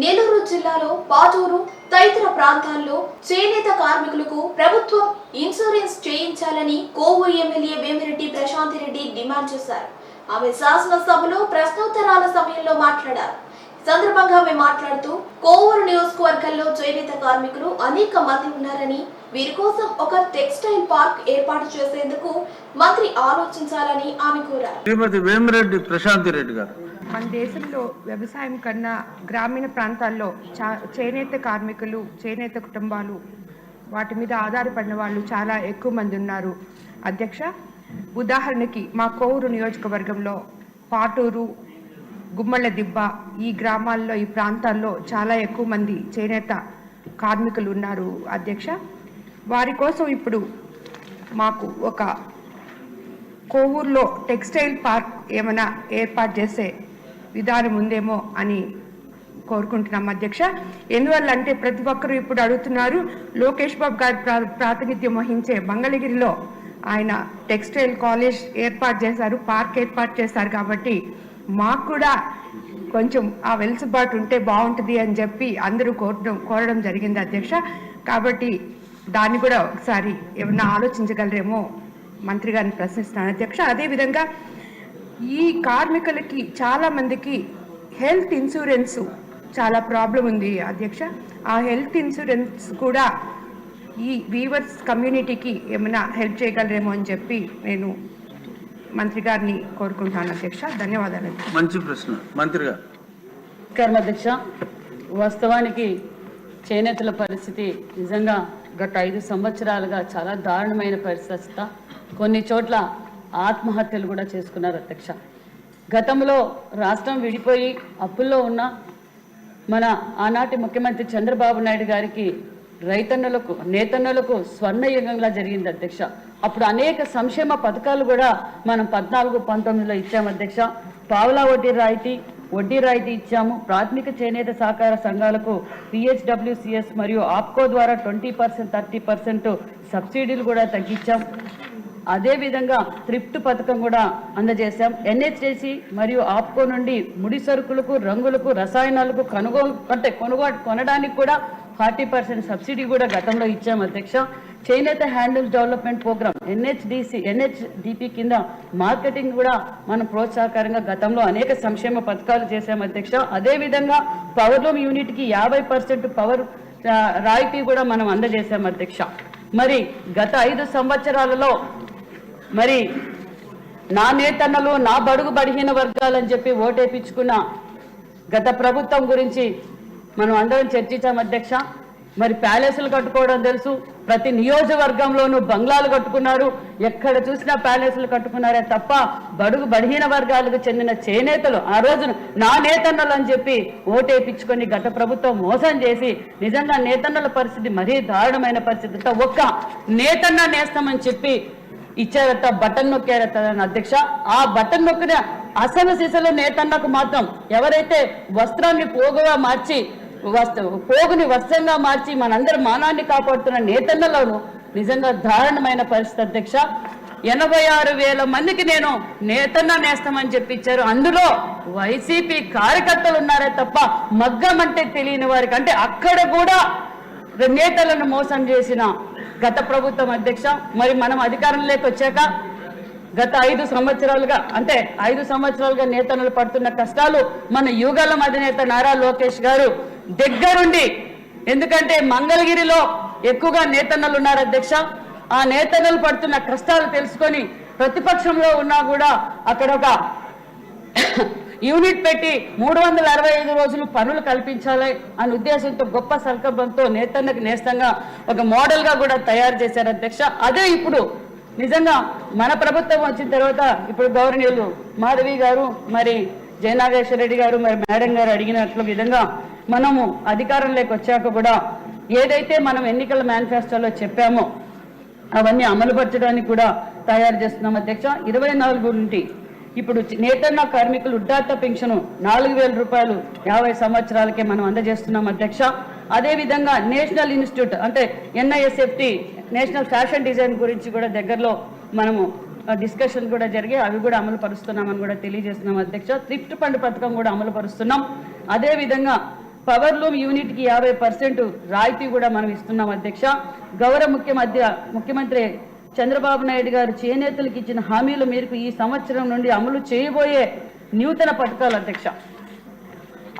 నెల్లూరు జిల్లాలో పాతూరు తదితర ప్రాంతాల్లో చేనేత కార్మికులకు ప్రభుత్వం ఇన్సూరెన్స్ చేయించాలని కోవూరు ఎమ్మెల్యే వేమిరెడ్డి ప్రశాంత్ రెడ్డి డిమాండ్ చేశారు. ఆమె శాసనసభలో ప్రశ్నోత్తరాల సమయంలో మాట్లాడారు. సందర్భంగా ఆమె మాట్లాడుతూ కోవూరు నియోజకవర్గంలో చేనేత కార్మికులు అనేక మంది ఉన్నారని వీరి కోసం ఒక టెక్స్టైల్ పార్క్ ఏర్పాటు చేసేందుకు మంత్రి ఆలోచించాలని ఆమె కోరారు. శ్రీమతి వేమిరెడ్డి ప్రశాంతి రెడ్డి గారు మన దేశంలో వ్యవసాయం కన్నా గ్రామీణ ప్రాంతాల్లో చా చేనేత కార్మికులు చేనేత కుటుంబాలు వాటి మీద ఆధారపడిన వాళ్ళు చాలా ఎక్కువ మంది ఉన్నారు. అధ్యక్ష ఉదాహరణకి మా కోవూరు నియోజకవర్గంలో పాటూరు గుమ్మళ్ళ దిబ్బ ఈ గ్రామాల్లో ఈ ప్రాంతాల్లో చాలా ఎక్కువ మంది చేనేత కార్మికులు ఉన్నారు. అధ్యక్ష వారి కోసం ఇప్పుడు మాకు ఒక కోవూరులో టెక్స్టైల్ పార్క్ ఏమైనా ఏర్పాటు చేసే విధానం ఉందేమో అని కోరుకుంటున్నాం అధ్యక్ష. ఎందువల్ల అంటే ప్రతి ఒక్కరూ ఇప్పుడు అడుగుతున్నారు లోకేష్ బాబు గారి ప్రా- ప్రాతినిధ్యం వహించే మంగళగిరిలో ఆయన టెక్స్టైల్ కాలేజ్ ఏర్పాటు చేశారు పార్క్ ఏర్పాటు చేశారు కాబట్టి మాకు కూడా కొంచెం ఆ వెలుసుబాటు ఉంటే బాగుంటుంది అని చెప్పి అందరూ కోరడం కోరడం జరిగింది అధ్యక్ష. కాబట్టి దాన్ని కూడా ఒకసారి ఏమన్నా ఆలోచించగలరేమో మంత్రి గారిని ప్రశ్నిస్తున్నాను అధ్యక్ష. అదేవిధంగా ఈ కార్మికులకి చాలా మందికి హెల్త్ ఇన్సూరెన్స్ చాలా ప్రాబ్లం ఉంది అధ్యక్ష. ఆ హెల్త్ ఇన్సూరెన్స్ కూడా ఈ వీవర్స్ కమ్యూనిటీకి ఏమైనా హెల్ప్ చేయగలరేమో అని చెప్పి నేను మంత్రి గారిని కోరుకుంటాను అధ్యక్ష. ధన్యవాదాలు. మంచి ప్రశ్న. మంత్రి గారు. నమస్కారం అధ్యక్ష. వాస్తవానికి చేనేతల పరిస్థితి నిజంగా గత ఐదు సంవత్సరాలుగా చాలా దారుణమైన పరిస్థితి. కొన్ని చోట్ల ఆత్మహత్యలు కూడా చేసుకున్నారు అధ్యక్ష. గతంలో రాష్ట్రం విడిపోయి అప్పుల్లో ఉన్న మన ఆనాటి ముఖ్యమంత్రి చంద్రబాబు నాయుడు గారికి రైతన్నలకు నేతన్నలకు స్వర్ణయుగంలా జరిగింది అధ్యక్ష. అప్పుడు అనేక సంక్షేమ పథకాలు కూడా మనం పద్నాలుగు పంతొమ్మిదిలో ఇచ్చాము అధ్యక్ష. పావులా వడ్డీ రాయితీ వడ్డీ రాయితీ ఇచ్చాము. ప్రాథమిక చేనేత సహకార సంఘాలకు పిహెచ్డబ్ల్యూసిఎస్ మరియు ఆప్కో ద్వారా ట్వంటీ పర్సెంట్ థర్టీ పర్సెంట్ సబ్సిడీలు కూడా తగ్గించాం. అదేవిధంగా థ్రిఫ్ట్ పథకం కూడా అందజేశాం. ఎన్హెచ్డిసి మరియు ఆప్కో నుండి ముడి సరుకులకు రంగులకు రసాయనాలకు కొనుగోలు అంటే కొనుగోలు కొనడానికి కూడా ఫార్టీ పర్సెంట్ సబ్సిడీ కూడా గతంలో ఇచ్చాం అధ్యక్ష. చేనేత handlooms development program NHDC NHDP కింద మార్కెటింగ్ కూడా మనం ప్రోత్సాహకరంగా గతంలో అనేక సంక్షేమ పథకాలు చేశాం అధ్యక్ష. అదేవిధంగా పవర్లూమ్ యూనిట్కి యాభై పర్సెంట్ పవర్ రాయితీ కూడా మనం అందజేశాం అధ్యక్ష. మరి గత ఐదు సంవత్సరాలలో మరి నా నేతన్నలు నా బడుగు బడిహీన వర్గాలని చెప్పి ఓటేపించుకున్న గత ప్రభుత్వం గురించి మనం అందరం చర్చించాం అధ్యక్ష. మరి ప్యాలెస్లు కట్టుకోవడం తెలుసు. ప్రతి నియోజకవర్గంలోనూ బంగ్లాలు కట్టుకున్నారు. ఎక్కడ చూసినా ప్యాలెస్లు కట్టుకున్నారే తప్ప బడుగు బడిహీన వర్గాలకు చెందిన చేనేతలు ఆ రోజున నా నేతన్నలు అని చెప్పి ఓటేపించుకొని గత ప్రభుత్వం మోసం చేసి నిజంగా నేతన్నల పరిస్థితి మరీ దారుణమైన పరిస్థితి. ఒక్క నేతన్న నేస్తామని చెప్పి ఇచ్చారట బటన్ నొక్కారట అధ్యక్ష. ఆ బటన్ నొక్కిన అసలు సిసలు నేతన్నకు మాత్రం ఎవరైతే వస్త్రాన్ని పోగుగా మార్చి వస్త్ర పోగుని వస్త్రంగా మార్చి మనందరి మానాన్ని కాపాడుతున్న నేతన్నలోను నిజంగా దారుణమైన పరిస్థితి అధ్యక్ష. ఎనభై ఆరు వేల మందికి నేను నేతన్న నేస్తామని చెప్పించారు అందులో వైసీపీ కార్యకర్తలు ఉన్నారే తప్ప మగ్గం అంటే తెలియని వారికి అంటే అక్కడ కూడా నేతలను మోసం చేసిన గత ప్రభుత్వం అధ్యక్ష మరి మనం అధికారంలోకి వచ్చాక గత ఐదు సంవత్సరాలుగా అంటే ఐదు సంవత్సరాలుగా నేతలు పడుతున్న కష్టాలు మన యుగాల అధినేత నారా లోకేష్ గారు దగ్గరుండి ఎందుకంటే మంగళగిరిలో ఎక్కువగా నేతన్నలు ఉన్నారు అధ్యక్ష. ఆ నేతన్నలు పడుతున్న కష్టాలు తెలుసుకొని ప్రతిపక్షంలో ఉన్నా కూడా అక్కడ ఒక యూనిట్ పెట్టి మూడు వందల అరవై ఐదు రోజులు పనులు కల్పించాలి అనే ఉద్దేశంతో గొప్ప సంకల్పంతో నేతన్నకు నేస్తంగా ఒక మోడల్గా కూడా తయారు చేశారు అధ్యక్ష. అదే ఇప్పుడు నిజంగా మన ప్రభుత్వం వచ్చిన తర్వాత ఇప్పుడు గౌరవనీయులు మాధవి గారు మరి జయనాగేశ్వర రెడ్డి గారు మరి మేడం గారు అడిగినట్లు విధంగా మనము అధికారంలోకి వచ్చాక కూడా ఏదైతే మనం ఎన్నికల మేనిఫెస్టోలో చెప్పామో అవన్నీ అమలుపరచడానికి కూడా తయారు చేస్తున్నాం అధ్యక్ష. ఇరవై నాలుగు నుండి ఇప్పుడు నేతన్న కార్మికులు వృద్ధాప్య పెన్షన్ నాలుగు వేల రూపాయలు యాభై సంవత్సరాలకే మనం అందజేస్తున్నాం అధ్యక్ష. అదేవిధంగా నేషనల్ ఇన్స్టిట్యూట్ అంటే ఎన్ఐఎస్ఎఫ్టి నేషనల్ ఫ్యాషన్ డిజైన్ గురించి కూడా దగ్గరలో మనము డిస్కషన్ కూడా జరిగి అవి కూడా అమలు పరుస్తున్నామని కూడా తెలియజేస్తున్నాం అధ్యక్ష. థ్రిఫ్ట్ ఫండ్ పథకం కూడా అమలు పరుస్తున్నాం. అదేవిధంగా పవర్ లూమ్ యూనిట్కి యాభై పర్సెంట్ రాయితీ కూడా మనం ఇస్తున్నాం అధ్యక్ష. గౌరవ ముఖ్యమధ్య ముఖ్యమంత్రి చంద్రబాబు నాయుడు గారు చేనేతలకు ఇచ్చిన హామీల మేరకు ఈ సంవత్సరం నుండి అమలు చేయబోయే నూతన పథకాలు అధ్యక్ష.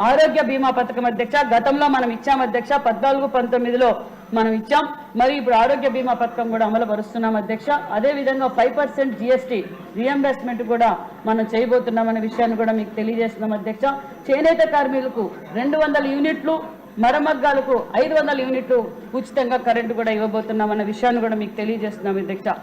ఆరోగ్య బీమా పథకం అధ్యక్ష. గతంలో మనం ఇచ్చాం అధ్యక్ష. పద్నాలుగు పంతొమ్మిదిలో మనం ఇచ్చాం. మరి ఇప్పుడు ఆరోగ్య బీమా పథకం కూడా అమలు పరుస్తున్నాం అధ్యక్ష. అదే విధంగా ఫైవ్ పర్సెంట్ జిఎస్టీ రియంబర్స్మెంట్ కూడా మనం చేయబోతున్నాం అనే విషయాన్ని కూడా మీకు తెలియజేస్తున్నాం అధ్యక్ష. చేనేత కార్మికులకు రెండు వందల యూనిట్లు మరమగ్గాలకు ఐదు వందల యూనిట్లు ఉచితంగా కరెంటు కూడా ఇవ్వబోతున్నాం అన్న విషయాన్ని కూడా మీకు తెలియజేస్తున్నాం అధ్యక్ష.